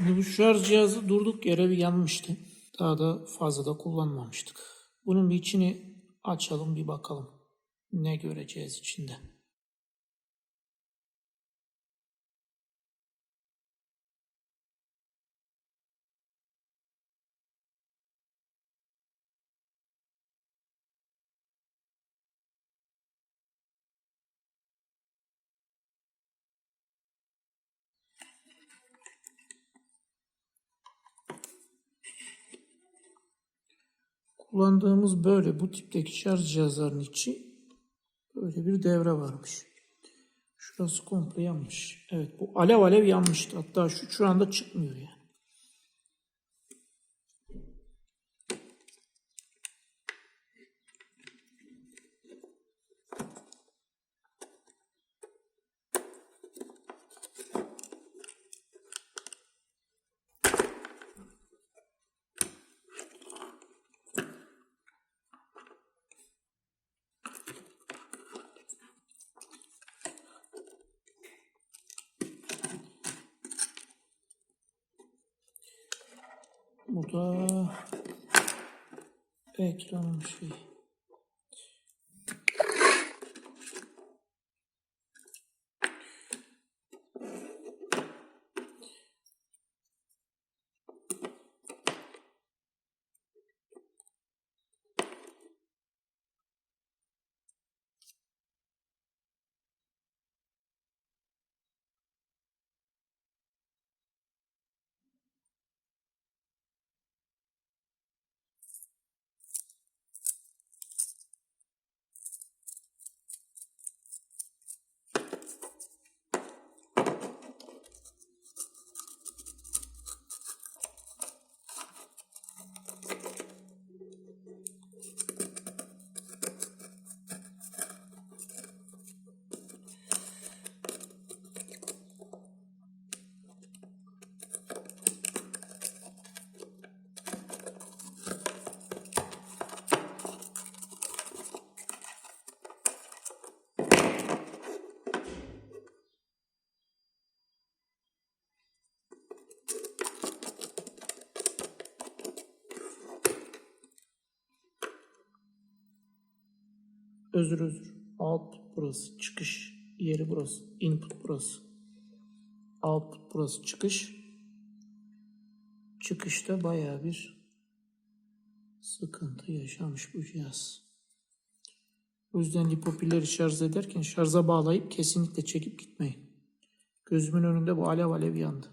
Şimdi bu şarj cihazı durduk yere bir yanmıştı. Daha da fazla da kullanmamıştık. Bunun bir içini açalım bir bakalım. Ne göreceğiz içinde. Kullandığımız böyle bu tipteki şarj cihazlarının içi böyle bir devre varmış. Şurası komple yanmış. Evet bu alev alev yanmıştı. Hatta şu şu anda çıkmıyor yani. Bu da ekranın şeyi. Özür özür. Output burası. Çıkış yeri burası. Input burası. Output burası. Çıkış. Çıkışta baya bir sıkıntı yaşamış bu cihaz. O yüzden lipopilleri şarj ederken şarja bağlayıp kesinlikle çekip gitmeyin. Gözümün önünde bu alev alev yandı.